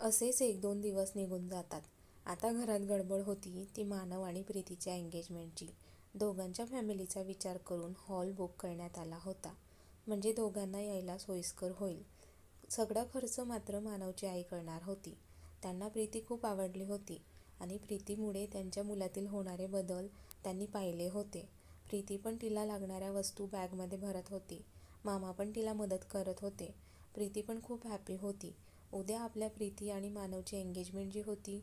असेच एक दोन दिवस निघून जातात. आता घरात गडबड होती ती मानव आणि प्रीतीच्या एंगेजमेंटची. दोघांच्या फॅमिलीचा विचार करून हॉल बुक करण्यात आला होता. म्हणजे दोघांना यायला सोयीस्कर होईल. सगळा खर्च मात्र मानवची आई करणार होती. त्यांना प्रीती खूप आवडली होती आणि प्रीतीमुळे त्यांच्या मुलातील होणारे बदल त्यांनी पाहिले होते. प्रीती पण तिला लागणाऱ्या वस्तू बॅगमध्ये भरत होती. मामा पण तिला मदत करत होते. प्रीती पण खूप हॅपी होती. उद्या आपल्या प्रीती आणि मानवची एंगेजमेंट जी होती.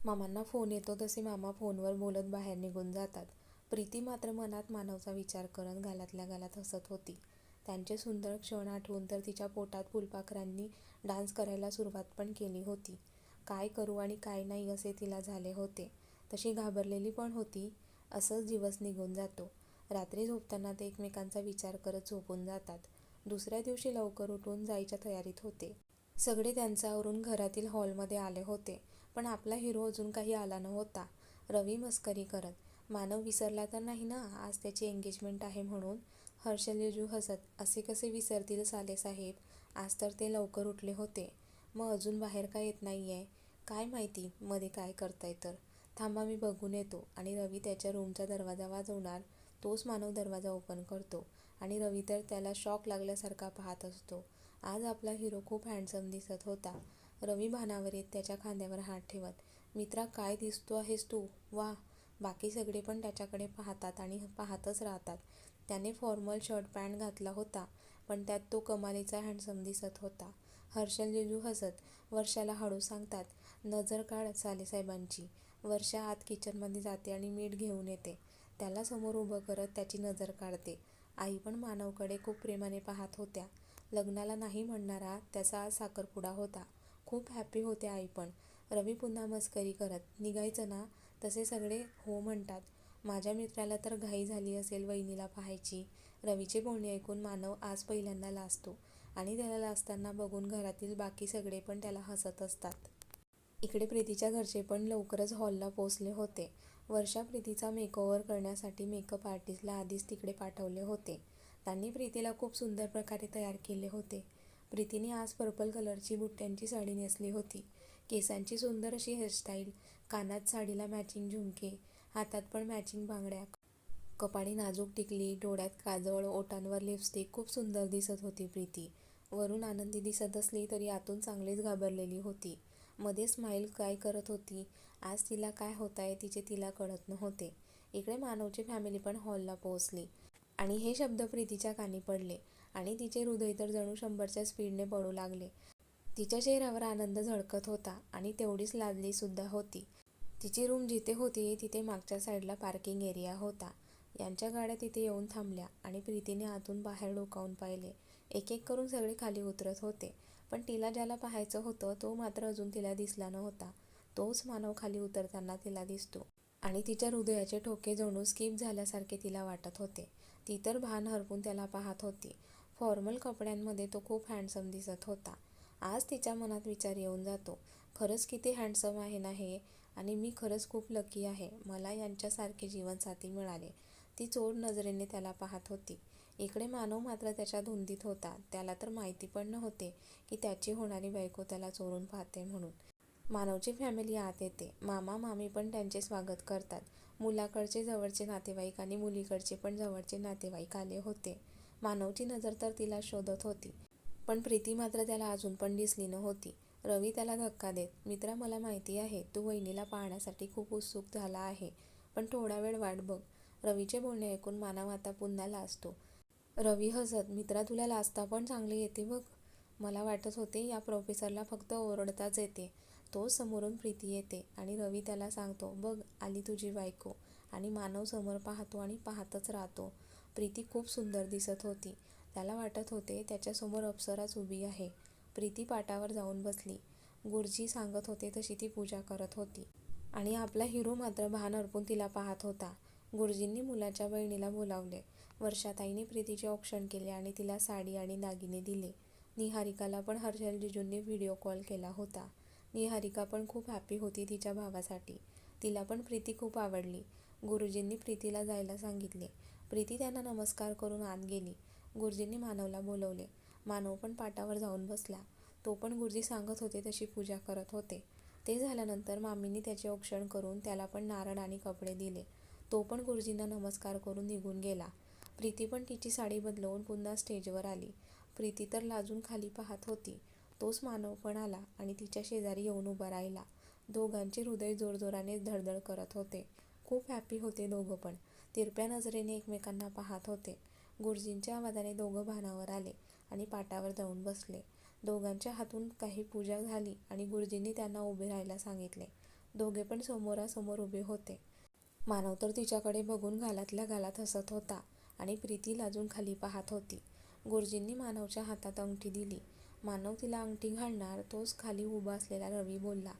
मामांना फोन येतो तसे मामा फोनवर बोलत बाहेर निघून जातात. प्रीती मात्र मनात मानवचा विचार करत घालातल्या गालात हसत होती. त्यांचे सुंदर क्षण आठवून तर तिच्या पोटात फुलपाखरांनी डान्स करायला सुरुवात पण केली होती. काय करू आणि काय नाही असे तिला झाले होते. तशी घाबरलेली पण होती. असंच दिवस निघून जातो. रात्री झोपताना ते एकमेकांचा विचार करत झोपून जातात. दुसऱ्या दिवशी लवकर उठून जायच्या तयारीत होते. सगळे त्यांचं आवरून घरातील हॉलमध्ये आले होते. पण आपला हिरो अजून काही आला नव्हता. रवी मस्करी करत, मानव विसरला तर नाही ना आज त्याची एंगेजमेंट आहे म्हणून? हर्षल जिजू हसत, असे कसे विसरतील सालेसाहेब, आज तर ते लवकर उठले होते. मग अजून बाहेर का येत नाही आहे काय माहिती मध्ये काय करताय तर. थांबा मी बघून येतो आणि रवी त्याच्या रूमचा दरवाजा वाजवणार. तोच मानव दरवाजा ओपन करतो आणि रवी तर त्याला शॉक लागल्यासारखा पाहत असतो. आज आपला हिरो खूप हँडसम दिसत होता. रवी भानावर येत त्याच्या खांद्यावर हात ठेवत, मित्रा काय दिसतो आहेस तू, वा बाकी सगळे पण त्याच्याकडे पाहतात आणि पाहतच राहतात. त्याने फॉर्मल शर्ट पॅन्ट घातला होता पण त्यात तो कमालीचा हँडसम दिसत होता. हर्षल जिजू हसत वर्षाला हळू सांगतात, नजर काढ सालेसाहेबांची. वर्षा आत किचनमध्ये जाते आणि मीठ घेऊन येते. त्याला समोर उभं करत त्याची नजर काढते. आई पण मानवकडे खूप प्रेमाने पाहत होत्या. लग्नाला नाही म्हणणारा त्याचा आज साखरपुडा होता. खूप हॅपी होते आई पण. रवी पुन्हा मस्करी करत, निघायचं ना? तसे सगळे हो म्हणतात. माझ्या मित्राला तर घाई झाली असेल वहिनीला पाहायची. रवीचे बोलणे ऐकून मानव आज पहिल्यांदा लाजतो आणि त्याला लाजताना बघून घरातील बाकी सगळे पण त्याला हसत असतात. इकडे प्रीतीच्या घरचे पण लवकरच हॉलला पोचले होते. वर्षा प्रीतीचा मेकओव्हर करण्यासाठी मेकअप आर्टिस्टला आधीच तिकडे पाठवले होते. त्यांनी प्रीतीला खूप सुंदर प्रकारे तयार केले होते. प्रीतीने आज पर्पल कलरची बुट्ट्यांची साडी नेसली होती. केसांची सुंदर अशी हेअरस्टाईल, कानात साडीला मॅचिंग झुमके, हातात पण मॅचिंग बांगड्या, कपाळी नाजूक टिकली, डोळ्यात काजळ, ओठांवर लिपस्टिक खूप सुंदर दिसत होती प्रीती. वरून आनंदी दिसत असली तरी आतून चांगलीच घाबरलेली होती. मध्ये स्माईल काय करत होती. आज तिला काय होत आहे तिचे तिला कळत नव्हते. इकडे मानवची फॅमिली पण हॉलला पोहोचली आणि हे शब्द प्रीतीच्या कानी पडले आणि तिचे हृदय तर जणू शंभरच्या स्पीडने पडू लागले. तिच्या चेहऱ्यावर आनंद झळकत होता आणि तेवढीच लादली सुद्धा होती. तिची रूम जिथे होती तिथे मागच्या साईडला पार्किंग एरिया होता. यांच्या गाड्या तिथे येऊन थांबल्या आणि प्रीतीने आतून बाहेर डोकावून पाहिले. एक एक करून सगळे खाली उतरत होते. पण तिला ज्याला पाहायचं होतं तो मात्र अजून तिला दिसला नव्हता. तोच मानव खाली उतरताना तिला दिसतो आणि तिच्या हृदयाचे ठोके जणू स्किप झाल्यासारखे तिला वाटत होते. ती तर भान हरपून त्याला पाहत होती. फॉर्मल कपड्यांमध्ये तो खूप हँडसम दिसत होता. आज तिच्या मनात विचार येऊन जातो, खरंच किती हँडसम आहे ना हे आणि मी खरंच खूप लकी आहे मला यांच्यासारखे जीवनसाथी मिळाले. ती चोर नजरेने त्याला पाहत होती. इकडे मानव मात्र त्याच्या धुंदीत होता. त्याला तर माहिती पण नव्हते की त्याची होणारी बायको त्याला चोरून पाहते म्हणून. मानवची फॅमिली आत येते. मामा मामी पण त्यांचे स्वागत करतात. मुलाकडचे जवळचे नातेवाईक आणि मुलीकडचे पण जवळचे नातेवाईक आले होते. मानवची नजर तर तिला शोधत होती. पण प्रीती मात्र त्याला अजून पण दिसली नव्हती. रवी त्याला धक्का देत, मित्रा मला माहिती आहे तू वहिनीला पाहण्यासाठी खूप उत्सुक झाला आहे पण थोडा वेळ वाट बघ. रवीचे बोलणे ऐकून मानव आता पुन्हा लाजतो. रवी हसत, मित्रा तुला लाजता पण चांगली येते बघ. मला वाटत होते या प्रोफेसरला फक्त ओरडताच येते. तोच समोरून प्रीती येते आणि रवी त्याला सांगतो, बघ आली तुझी बायको आणि मानव समोर पाहतो आणि पाहतच राहतो. प्रीती खूप सुंदर दिसत होती. त्याला वाटत होते त्याच्यासमोर अप्सराच उभी आहे. प्रीती पाटावर जाऊन बसली. गुरुजी सांगत होते तशी ती पूजा करत होती. आणि आपला हिरो मात्र भान अर्पून तिला पाहत होता. गुरुजींनी मुलाच्या बहिणीला बोलावले. वर्षाताईने प्रीतीचे औक्षण केले आणि तिला साडी आणि दागिने दिले. निहारिकाला पण हर्षल जिजूंनी व्हिडिओ कॉल केला होता. निहारिका पण खूप हॅपी होती तिच्या भावासाठी. तिला पण प्रीती खूप आवडली. गुरुजींनी प्रीतीला जायला सांगितले. प्रीती त्यांना नमस्कार करून आत गेली. गुरुजींनी मानवला बोलावले. मानव पण पाटावर जाऊन बसला. तो पण गुरुजी सांगत होते तशी पूजा करत होते ते झाल्यानंतर मामींनी त्याचे औक्षण करून त्याला पण नारळ आणि कपडे दिले तो पण गुरुजींना नमस्कार करून निघून गेला प्रीती पण तिची साडी बदलवून पुन्हा स्टेजवर आली प्रीती तर लाजून खाली पाहत होती तोच मानव पण आला आणि तिच्या शेजारी येऊन उभा राहिला. दोघांचे हृदय जोरजोराने धडधड करत होते. खूप हॅपी होते दोघं पण. तिरप्या नजरेने एकमेकांना पाहत होते. गुरुजींच्या आवाजाने दोघं भानावर आले आणि पाटावर जाऊन बसले. दोघांच्या हातून काही पूजा झाली आणि गुरुजींनी त्यांना उभे राहायला सांगितले. दोघे पण समोरासमोर उभे होते. मानव तर तिच्याकडे बघून घालातल्या घालात हसत होता आणि प्रीती लाजून खाली पाहत होती. गुरुजींनी मानवच्या हातात अंगठी दिली. मानव तिला अंगठी घालणार तोच खाली उभा असलेला रवी बोलला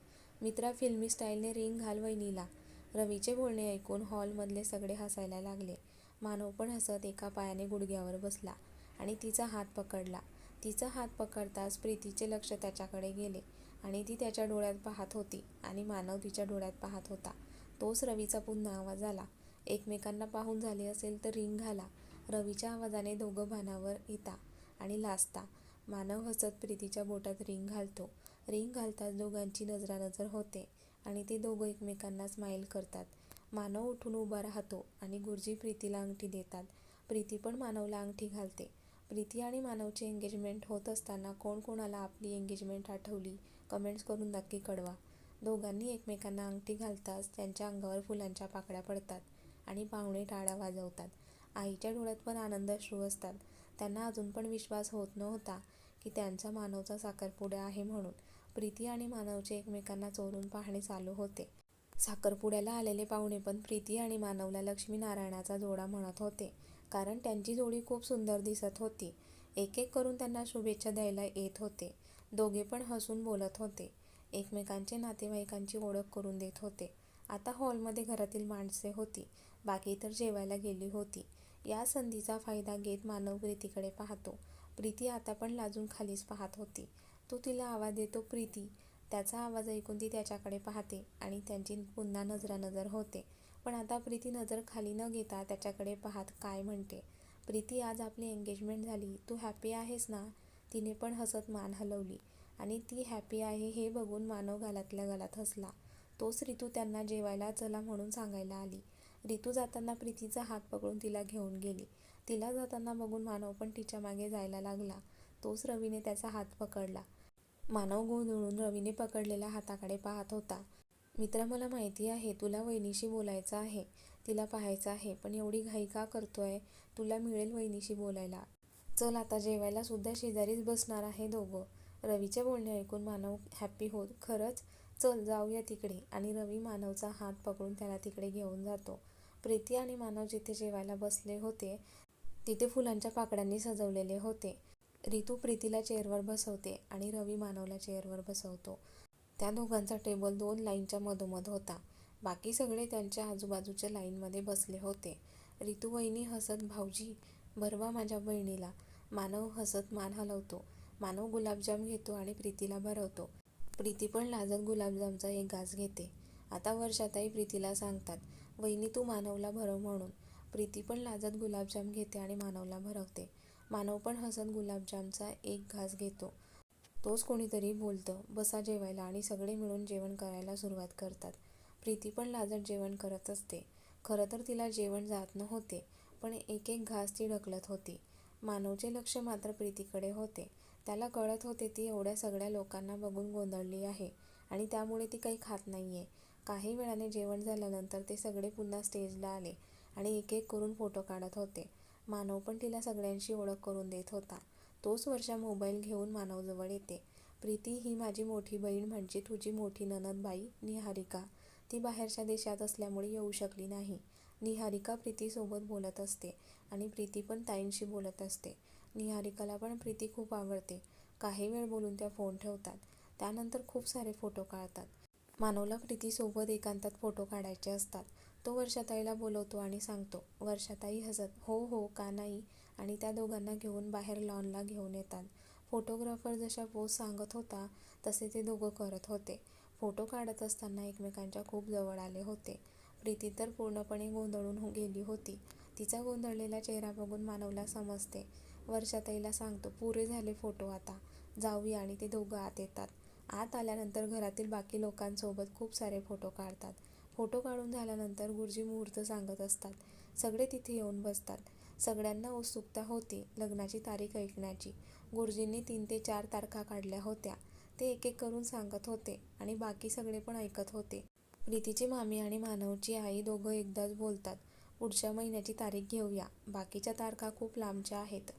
मित्रा फिल्मी स्टाईलने रिंग घाल वहिनीला. रवीचे बोलणे ऐकून हॉलमधले सगळे हसायला लागले. मानव पण हसत एका पायाने गुडघ्यावर बसला आणि तिचा हात पकडला. तिचा हात पकडताच प्रीतीचे लक्ष त्याच्याकडे गेले आणि ती त्याच्या डोळ्यात पाहत होती आणि मानव तिच्या डोळ्यात पाहत होता. तोच रवीचा पुन्हा आवाज आला. एकमेकांना पाहून झाले असेल तर रिंग घाला. रवीच्या आवाजाने दोघं भानावर येता आणि लाजता. मानव हसत प्रीतीच्या बोटात रिंग घालतो. रिंग घालताच दोघांची नजरानजर होते आणि ते दोघं एकमेकांना स्माईल करतात. मानव उठून उभा राहतो आणि गुरुजी प्रीतीला अंगठी देतात. प्रीती पण मानवला अंगठी घालते. प्रीती आणि मानवची एंगेजमेंट होत असताना कोण कोणाला आपली एंगेजमेंट आठवली? कमेंट्स करून नक्की कळवा. दोघांनी एकमेकांना अंगठी घालताच त्यांच्या अंगावर फुलांच्या पाकळ्या पडतात आणि पाहुणे टाळ्या वाजवतात. आईच्या डोळ्यात पण आनंदाश्रू असतात. त्यांना अजून पण विश्वास होत नव्हता. की त्यांचा मानवचा साखरपुडा आहे म्हणून प्रीती आणि मानवचे एकमेकांना चोरून पाहणे चालू होते. साखरपुड्याला आलेले पाहुणे पण प्रीती आणि मानवला लक्ष्मीनारायणाचा जोडा म्हणत होते. कारण त्यांची जोडी खूप सुंदर दिसत होती. एक एक करून त्यांना शुभेच्छा द्यायला येत होते. दोघे पण हसून बोलत होते. एकमेकांचे नातेवाईकांची ओळख करून देत होते. आता हॉलमध्ये घरातील माणसे होती. बाकी तर जेवायला गेली होती. या संधीचा फायदा घेत मानव प्रीतीकडे पाहतो. प्रीती आता पण लाजून खालीच पाहत होती. तो तिला आवाज देतो प्रीती. त्याचा आवाज ऐकून ती त्याच्याकडे पाहते आणि त्यांची पुन्हा नजरानजर होते. पण आता प्रीती नजर खाली न घेता त्याच्याकडे पाहत काय म्हणते. प्रीती आज आपली एंगेजमेंट झाली. तू हॅपी आहेस ना? तिने पण हसत मान हलवली. आणि ती हॅपी आहे हे बघून मानव गालातल्या गालात हसला. तोच ऋतू त्यांना जेवायला चला म्हणून सांगायला आली. रितू जाताना प्रीतीचा हात पकडून तिला घेऊन गेली. तिला जाताना बघून मानव पण तिच्यामागे जायला लागला. तोच रवीने त्याचा हात पकडला. मानव गोंधळून रवीने पकडलेल्या हाताकडे पाहत होता. मित्र मला माहिती आहे तुला वहिनीशी बोलायचं आहे. तिला पाहायचं आहे पण एवढी घाई का करतोय? तुला मिळेल वहिनीशी बोलायला. चल आता जेवायला सुद्धा शेजारीच बसणार आहे दोघं. रवीचे बोलणे ऐकून मानव हॅप्पी होत खरंच? चल जाऊया तिकडे. आणि रवी मानवचा हात पकडून त्याला तिकडे घेऊन जातो. प्रीती आणि मानव जिथे जेवायला बसले होते तिथे फुलांच्या पाकड्यांनी सजवलेले होते. रितू प्रीतीला चेअरवर बसवते आणि रवी मानवला चेअरवर बसवतो. त्या दोघांचा टेबल दोन लाईनच्या मधोमध होता. बाकी सगळे त्यांच्या आजूबाजूच्या लाईनमध्ये बसले होते. रितू वहिनी हसत भाऊजी भरवा माझ्या बहिणीला. मानव हसत मान हलवतो. मानव गुलाबजाम घेतो आणि प्रीतीला भरवतो. प्रीती पण लाजत गुलाबजामचा एक घास घेते. आता वर्षाताई प्रीतीला सांगतात वहिनी तू मानवला भरव म्हणून. प्रीती पण लाजत गुलाबजाम घेते आणि मानवला भरवते. मानव पण हसत गुलाबजामचा एक घास घेतो. तोच कोणीतरी बोलतं बसा जेवायला आणि सगळे मिळून जेवण करायला सुरुवात करतात. प्रीती पण लाजत जेवण करत असते. खरं तर तिला जेवण जात नव्हते पण एक एक घास ती ढकलत होती. मानवचे लक्ष मात्र प्रीतीकडे होते. त्याला कळत होते ती एवढ्या सगळ्या लोकांना बघून गोंधळली आहे आणि त्यामुळे ती काही खात नाही आहे काही वेळाने जेवण झाल्यानंतर ते सगळे पुन्हा स्टेजला आले आणि एक एक करून फोटो काढत होते. मानव पण तिला सगळ्यांशी ओळख करून देत होता. तोच वर्षा मोबाईल घेऊन मानवजवळ येते. प्रीती ही माझी मोठी बहीण म्हणजे तुझी मोठी ननदबाई निहारिका. ती बाहेरच्या देशात असल्यामुळे येऊ शकली नाही. निहारिका प्रीतीसोबत बोलत असते आणि प्रीती पण ताईंशी बोलत असते. निहारिकाला पण प्रीती खूप आवडते. काही वेळ बोलून त्या फोन ठेवतात. त्यानंतर खूप सारे फोटो काढतात. मानवला प्रीतीसोबत एकांतात फोटो काढायचे असतात. तो वर्षाताईला बोलवतो आणि सांगतो वर्षाताई हसत हो हो का नाही? आणि त्या दोघांना घेऊन बाहेर लॉनला घेऊन येतात. फोटोग्राफर जशा पोज सांगत होता तसे ते दोघं करत होते. फोटो काढत असताना एकमेकांच्या खूप जवळ आले होते. प्रीती तर पूर्णपणे गोंधळून गेली होती. तिचा गोंधळलेला चेहरा बघून मानवला समजते. वर्षाताईला सांगतो पुरे झाले फोटो आता. जाऊया. आणि ते दोघं आत येतात. आत आल्यानंतर घरातील बाकी लोकांसोबत खूप सारे फोटो काढतात. फोटो काढून झाल्यानंतर गुरुजी मुहूर्त सांगत असतात. सगळे तिथे येऊन बसतात. सगळ्यांना उत्सुकता होती लग्नाची तारीख ऐकण्याची. गुरुजींनी तीन ते चार तारखा काढल्या होत्या. ते एक एक करून सांगत होते आणि बाकी सगळे पण ऐकत होते. प्रीतीची मामी आणि मानवची आई दोघं एकदाच बोलतात पुढच्या महिन्याची तारीख घेऊया. बाकीच्या तारखा खूप लांबच्या आहेत.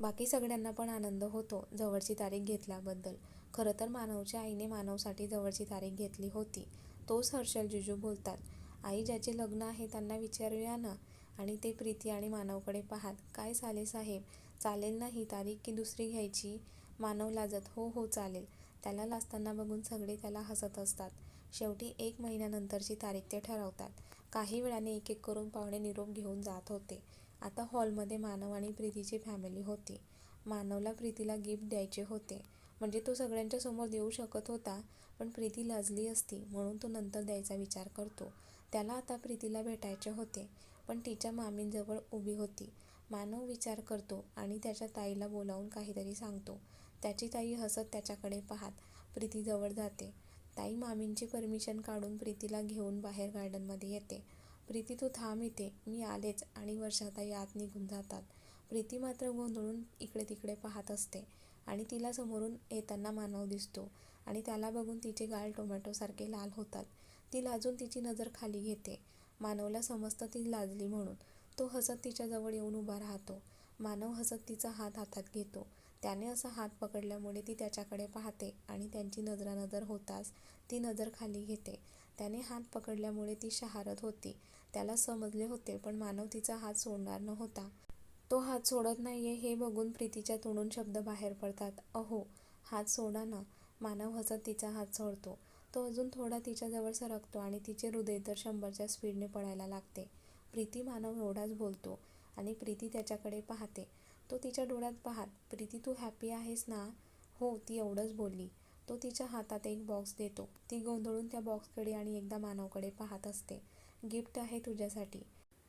बाकी सगळ्यांना पण आनंद होतो जवळची तारीख घेतल्याबद्दल. खरं तर मानवच्या आईने मानवसाठी जवळची तारीख घेतली होती. तोच हर्षल जिजू बोलतात आई ज्याचे लग्न आहे त्यांना विचारूया ना? आणि ते प्रीती आणि मानवकडे पाहात काय चाले साहेब? चालेल ना ही तारीख की दुसरी घ्यायची? मानव लाजत हो हो चालेल. त्याला लाजताना बघून सगळे त्याला हसत असतात. शेवटी एक महिन्यानंतरची तारीख ते ठरवतात. काही वेळाने एक एक करून पाहुणे निरोप घेऊन जात होते. आता हॉलमध्ये मानव आणि प्रीतीची फॅमिली होती. मानवला प्रीतीला गिफ्ट द्यायचे होते. म्हणजे तो सगळ्यांच्या समोर देऊ शकत होता पण प्रीती लाजली असती म्हणून तो नंतर द्यायचा विचार करतो. त्याला आता प्रीतीला भेटायचे होते पण तिच्या मामींजवळ उभी होती. मानव विचार करतो आणि त्याच्या ताईला बोलावून काहीतरी सांगतो. त्याची ताई हसत त्याच्याकडे पाहात प्रीतीजवळ जाते. ताई मामींची परमिशन काढून प्रीतीला घेऊन बाहेर गार्डनमध्ये येते. प्रीती तू थांब इथे. मी आलेच आणि वर्षाताई आत निघून जातात. प्रीती मात्र गोंधळून इकडे तिकडे पाहत असते आणि तिला समोरून येताना मानव दिसतो आणि त्याला बघून तिचे गाल टोमॅटोसारखे लाल होतात. ती लाजून तिची नजर खाली घेते. मानवला समजतं ती लाजली म्हणून. तो हसत तिच्याजवळ येऊन उभा राहतो. मानव हसत तिचा हात हातात घेतो. त्याने असा हात पकडल्यामुळे ती त्याच्याकडे पाहते आणि त्यांची नजरानजर होताच ती नजर खाली घेते. त्याने हात पकडल्यामुळे ती शहारत होती. त्याला समजले होते पण मानव तिचा हात सोडणार नव्हता. तो हात सोडत नाहीये हे बघून प्रीतीच्या तोंडून शब्द बाहेर पडतात. अहो हात सोडा ना. मानव हसत तिचा हात सोडतो. तो अजून थोडा तिच्याजवळ सरकतो आणि तिचे हृदय तर शंभरच्या स्पीडने पडायला लागते. प्रीती मानव एवढाच बोलतो आणि प्रीती त्याच्याकडे पाहते. तो तिच्या डोळ्यात पाहत प्रीती तू हॅपी आहेस ना? हो ती एवढंच बोलली. तो तिच्या हातात एक बॉक्स देतो. ती गोंधळून त्या बॉक्सकडे आणि एकदा मानवकडे पाहत असते. गिफ्ट आहे तुझ्यासाठी.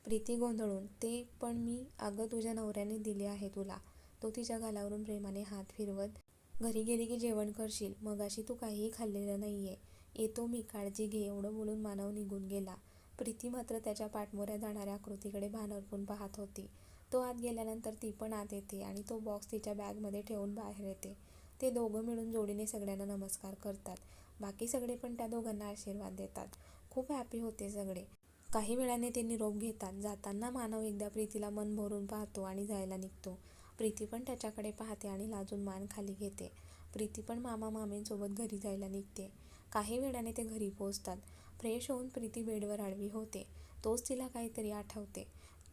प्रीती गोंधळून ते पण मी अगं तुझ्या नवऱ्याने दिले आहे तुला. तो तिच्या गालावरून प्रेमाने हात फिरवत घरी गेली की जेवण करशील. मगाशी तू काहीही खाल्लेलं नाहीये. येतो मी काळजी घे एवढं बोलून मानव निघून गेला. प्रीती मात्र त्याच्या पाठमोऱ्या जाणाऱ्या आकृतीकडे भानरपून पाहत होती. तो आत गेल्यानंतर ती पण आत येते आणि तो बॉक्स तिच्या बॅगमध्ये ठेवून बाहेर येते. ते दोघं मिळून जोडीने सगळ्यांना नमस्कार करतात. बाकी सगळे पण त्या दोघांना आशीर्वाद देतात. खूप हॅपी होते सगळे. काही वेळाने ते निरोप घेतात. जाताना मानव एकदा प्रीतीला मन भरून पाहतो आणि जायला निघतो. प्रीती पण त्याच्याकडे पाहते आणि लाजून मान खाली घेते. प्रीती पण मामा मामींसोबत घरी जायला निघते. काही वेळाने ते घरी पोहोचतात. फ्रेश होऊन प्रीती बेडवर आडवी होते. तोच तिला काहीतरी आठवते.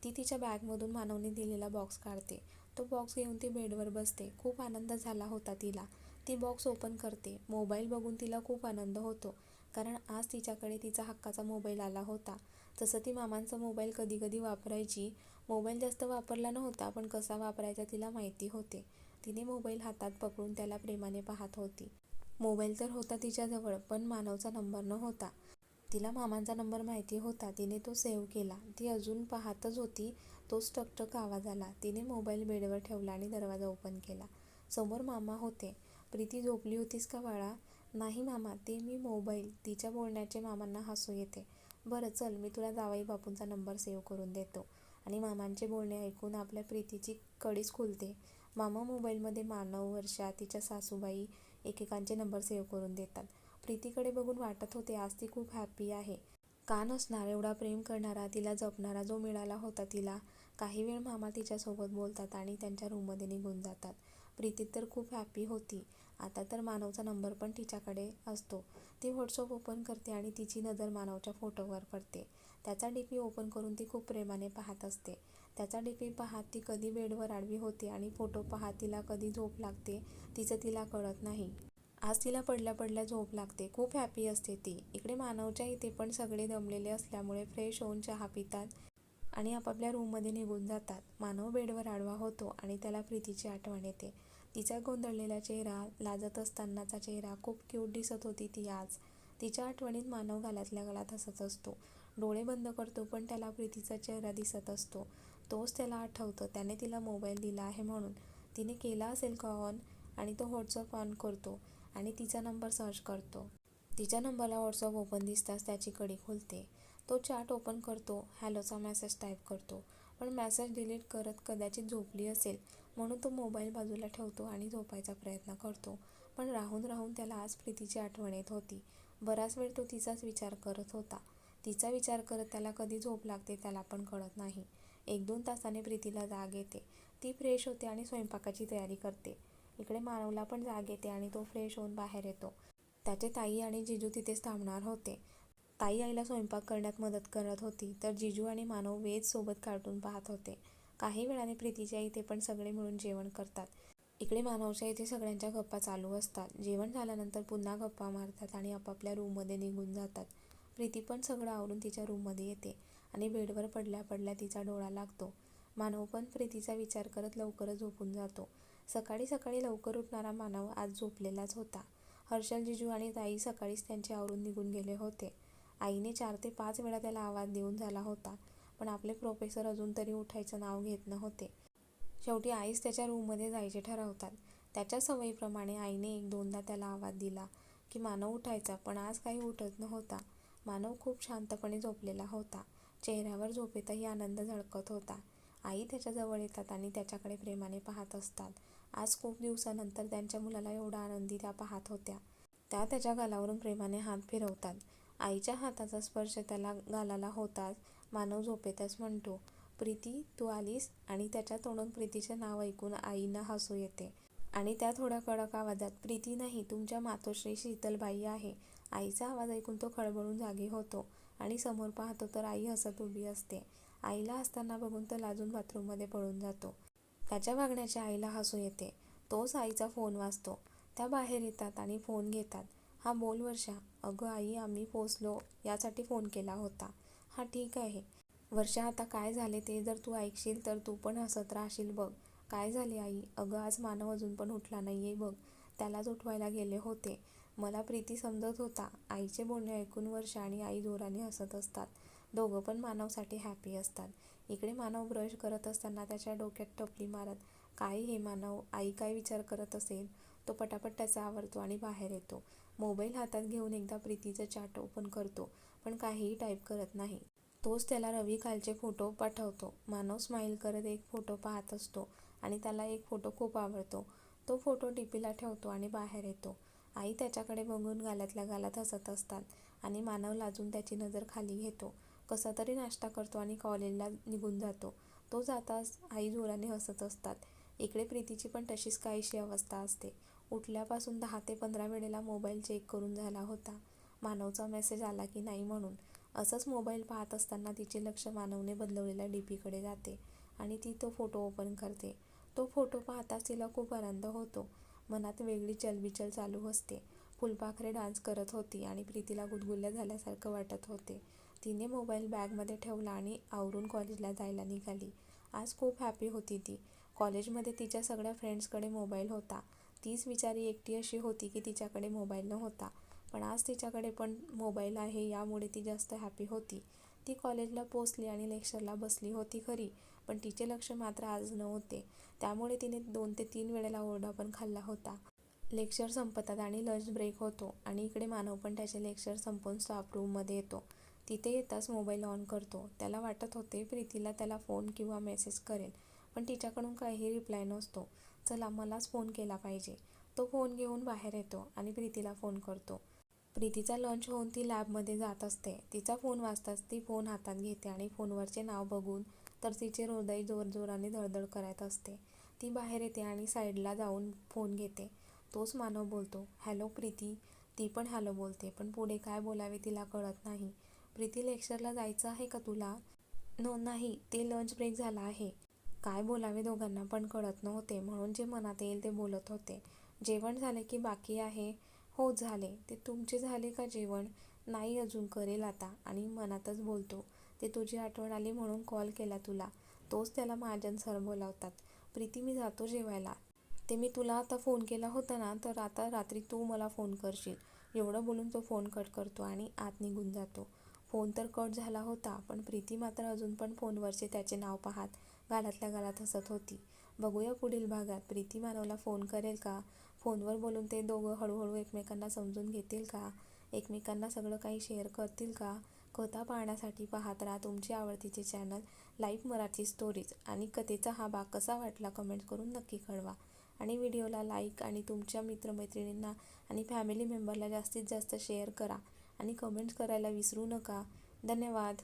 ती तिच्या बॅगमधून मानवने दिलेला बॉक्स काढते. तो बॉक्स घेऊन ती बेडवर बसते. खूप आनंद झाला होता तिला. ती बॉक्स ओपन करते. मोबाईल बघून तिला खूप आनंद होतो. कारण आज तिच्याकडे तिचा हक्काचा मोबाईल आला होता. तसं ती मामांचा मोबाईल कधी कधी वापरायची. मोबाईल जास्त वापरला नव्हता पण कसा वापरायचा तिला माहिती होते. तिने मोबाईल हातात पकडून त्याला प्रेमाने पाहत होती. मोबाईल तर होता तिच्याजवळ पण मानवचा नंबर नव्हता. तिला मामांचा नंबर माहिती होता. तिने तो सेव्ह केला. ती अजून पाहतच होती. तोच टकटक आवाज आला. तिने मोबाईल बेडवर ठेवला आणि दरवाजा ओपन केला. समोर मामा होते. प्रीती झोपली होतीस का बाळा? नाही मामा ते मी मोबाईल. तिच्या बोलण्याचे मामांना हसू येते. बरं चल मी तुला जावई बापूंचा नंबर सेव्ह करून देतो. आणि मामांचे बोलणे ऐकून आपल्या प्रीतीची कडीच खुलते. मामा मोबाईलमध्ये मानव वर्षा तिच्या सासूबाई एकेकांचे नंबर सेव्ह करून देतात. प्रीतीकडे बघून वाटत होते आज ती खूप हॅपी आहे. का नसणार एवढा प्रेम करणारा तिला जपणारा जो मिळाला होता तिला. काही वेळ मामा तिच्यासोबत बोलतात आणि त्यांच्या रूममध्ये निघून जातात. प्रीती तर खूप हॅपी होती. आता तर मानवचा नंबर पण तिच्याकडे असतो. ती व्हॉट्सअप ओपन करते आणि तिची नजर मानवच्या फोटोवर पडते. त्याचा डी पी ओपन करून ती खूप प्रेमाने पाहत असते. त्याचा डी पी पाहत ती कधी बेडवर आडवी होते आणि फोटो पाहत तिला कधी झोप लागते तिचं तिला कळत नाही. आज तिला पडल्या पडल्या झोप लागते. खूप हॅपी असते ती. इकडे मानवच्या इथे पण सगळे दमलेले असल्यामुळे फ्रेश होऊन चहा पितात आणि आपापल्या रूममध्ये निघून जातात. मानव बेडवर आडवा होतो आणि त्याला प्रीतीची आठवण येते. तिचा गोंधळलेला चेहरा लाजत असतानाचा चेहरा खूप क्यूट दिसत होती ती आज. तिच्या आठवणीत मानव गालातल्या गालात हसत असतो. डोळे बंद करतो पण त्याला प्रीतीचा चेहरा दिसत असतो. तोच त्याला आठवतं त्याने तिला मोबाईल दिला आहे म्हणून. तिने केला असेल का ऑन आणि तो व्हॉट्सअप ऑन करतो आणि तिचा नंबर सर्च करतो. तिच्या नंबरला व्हॉट्सअप ओपन दिसताच त्याची कडी खुलते. तो चॅट ओपन करतो हॅलोचा मेसेज टाईप करतो. पण मेसेज डिलीट करत कदाचित झोपली असेल. म्हणून तो मोबाईल बाजूला ठेवतो आणि झोपायचा प्रयत्न करतो. पण राहून राहून त्याला आज प्रीतीची आठवण येत होती. बराच वेळ तो तिचाच विचार करत होता. तिचा विचार करत त्याला कधी झोप लागते त्याला पण कळत नाही. एक दोन तासाने प्रीतीला जाग येते. ती फ्रेश होते आणि स्वयंपाकाची तयारी करते. इकडे मानवला पण जाग येते आणि तो फ्रेश होऊन बाहेर येतो. त्याचे ताई आणि जिजू तिथेच थांबणार होते. ताई आईला स्वयंपाक करण्यात मदत करत होती तर जिजू आणि मानव वेद सोबत कार्टून पाहत होते. काही वेळाने प्रीतीच्या इथे पण सगळे मिळून जेवण करतात. इकडे मानवच्या इथे सगळ्यांच्या गप्पा चालू असतात. जेवण झाल्यानंतर पुन्हा गप्पा मारतात आणि आपापल्या रूममध्ये निघून जातात. प्रीती पण सगळं आवरून तिच्या रूममध्ये येते आणि बेडवर पडल्या पडल्या तिचा डोळा लागतो. मानव पण प्रीतीचा विचार करत लवकरच झोपून जातो. सकाळी सकाळी लवकर उठणारा मानव आज झोपलेलाच होता. हर्षल जिजू आणि ताई सकाळीच त्यांचे आवरून निघून गेले होते. आईने चार ते पाच वेळा त्याला आवाज देऊन झाला होता. पण आपले प्रोफेसर अजून तरी उठायचं नाव घेत नव्हते. शेवटी आईच त्याच्या रूममध्ये जायचे ठरवतात. त्याच्या सवयीप्रमाणे आईने एक दोनदा त्याला आवाज दिला की मानव उठायचा पण आज काही उठत नव्हता. मानव खूप शांतपणे झोपलेला होता. चेहऱ्यावर झोपेतही आनंद झळकत होता. आई त्याच्याजवळ येतात आणि त्याच्याकडे प्रेमाने पाहत असतात. आज खूप दिवसानंतर त्यांच्या मुलाला एवढा आनंदी त्या पाहत होत्या. त्या त्याच्या गालावरून प्रेमाने हात फिरवतात. आईच्या हाताचा स्पर्श त्याला गालाला होताच मानव झोपेतच म्हणतो. प्रीती तू आलीस? आणि त्याच्या तोंडून प्रीतीचे नाव ऐकून आईना हसू येते. आणि त्या थोड्या कडक आवाजात प्रीती नाही तुमच्या मातोश्री शीतलबाई आहे. आईचा आवाज ऐकून तो खळबळून जागी होतो आणि समोर पाहतो तर आई हसत उभी असते. आईला हसताना बघून तो लाजून बाथरूममध्ये पळून जातो. त्याच्या वागण्याच्या आईला हसू येते. तोच आईचा फोन वाचतो त्या बाहेर येतात आणि फोन घेतात. हा बोल वर्षा. अगं आई आम्ही पोचलो यासाठी फोन केला होता. हा ठीक आहे. वर्षा आता काय झाले ते जर तू ऐकशील तर तू पण हसत राहशील बघ. काय झाले आई? अगं आज मानव अजून पण उठला नाही आहे बघ. त्यालाच उठवायला गेले होते. मला प्रीती समजत होता. आईचे बोलणे ऐकून वर्षा आणि आई जोराने हसत असतात. दोघं पण मानवसाठी हॅपी असतात. इकडे मानव ब्रश करत असताना त्याच्या डोक्यात टपली मारत काय हे मानव? आई काय विचार करत असेल? तो पटापट त्याचा आवरतो आणि बाहेर येतो. मोबाईल हातात घेऊन एकदा प्रीतीचं चॅट ओपन करतो पण काहीही टाईप करत नाही. तोच त्याला रवी खालचे फोटो पाठवतो. मानव स्माईल करत एक फोटो पाहत असतो आणि त्याला एक फोटो खूप आवडतो. तो फोटो डीपीला ठेवतो आणि बाहेर येतो. आई त्याच्याकडे बघून गालातल्या गालात हसत असतात आणि मानव लाजून त्याची नजर खाली घेतो. कसा तरी नाश्ता करतो आणि कॉलेजला निघून जातो. तो जाताच आई जोराने हसत असतात. इकडे प्रीतीची पण तशीच काहीशी अवस्था असते. उठल्यापासून दहा ते पंधरा वेळेला मोबाईल चेक करून झाला होता. मानवचा मेसेज आला की नाही म्हणून. असंच मोबाईल पाहत असताना तिचे लक्ष मानवने बदलवलेल्या डी पीकडे जाते आणि ती तो फोटो ओपन करते. तो फोटो पाहताच तिला खूप आनंद होतो. मनात वेगळी चलबिचल चालू असते. फुलपाखरे डान्स करत होती आणि प्रीतीला गुदगुल्या झाल्यासारखं वाटत होते. तिने मोबाईल बॅगमध्ये ठेवला आणि आवरून कॉलेजला जायला निघाली. आज खूप हॅपी होती ती. कॉलेजमध्ये तिच्या सगळ्या फ्रेंड्सकडे मोबाईल होता. तीच विचारी एकटी अशी होती की तिच्याकडे मोबाईल नव्हता. पण आज तिच्याकडे पण मोबाईल आहे यामुळे ती जास्त हॅपी होती. ती कॉलेजला पोचली आणि लेक्चरला बसली होती खरी पण तिचे लक्ष मात्र आज नव्हते. त्यामुळे तिने दोन ते तीन वेळेला ओरडा पण खाल्ला होता. लेक्चर संपतात आणि लंच ब्रेक होतो आणि इकडे मानव पण त्याचे लेक्चर संपवून स्टाफ रूममध्ये येतो. तिथे येताच मोबाईल ऑन करतो. त्याला वाटत होते प्रीतीला त्याला फोन किंवा मेसेज करेल पण तिच्याकडून काहीही रिप्लाय नसतो. चला मलाच फोन केला पाहिजे. तो फोन घेऊन बाहेर येतो आणि प्रीतीला फोन करतो. प्रीतीचा लंच होऊन ती लॅबमध्ये जात असते. तिचा फोन वाजताच ती फोन हातात घेते आणि फोनवरचे नाव बघून तर तिचे हृदय जोरजोराने धडधड करत असते. ती बाहेर येते आणि साईडला जाऊन फोन घेते. तोच मानव बोलतो हॅलो प्रीती. ती पण हॅलो बोलते पण पुढे काय बोलावे तिला कळत नाही. प्रीती लेक्चरला जायचं आहे का तुला? नो नाही. ते लंच ब्रेक झाला आहे. काय बोलावे दोघांना पण कळत नव्हते. म्हणून जे मनात येईल ते बोलत होते. जेवण झाले की बाकी आहे. हो झाले. ते तुमचे झाले का जेवण? नाही अजून करेल आता. आणि मनातच बोलतो ते तुझी आठवण आली म्हणून कॉल केला तुला. तोच त्याला महाजन सर बोलावतात. प्रीती मी जातो जेवायला. ते मी तुला आता फोन केला होता ना तर आता रात्री तू मला फोन करशील. एवढं बोलून तो फोन कट करतो आणि आत निघून जातो. फोन तर कट झाला होता पण प्रीती मात्र अजून पण फोनवरचे त्याचे नाव पाहत गालातल्या गालात हसत होती. बघूया पुढील भागात प्रीती मानवला फोन करेल का? फोनवर बोलून ते दोघं हळूहळू एकमेकांना समजून घेतील का? एकमेकांना सगळं काही शेअर करतील का? कथा पाहण्यासाठी पाहत राहा तुमची आवडतीचे चॅनल लाईव्ह मराठी स्टोरीज आणि कथेचा हा भाग कसा वाटला कमेंट करून नक्की कळवा. आणि व्हिडिओला लाईक आणि तुमच्या मित्रमैत्रिणींना आणि फॅमिली मेंबरला जास्तीत जास्त शेअर करा. आणि कमेंट्स करायला विसरू नका. धन्यवाद.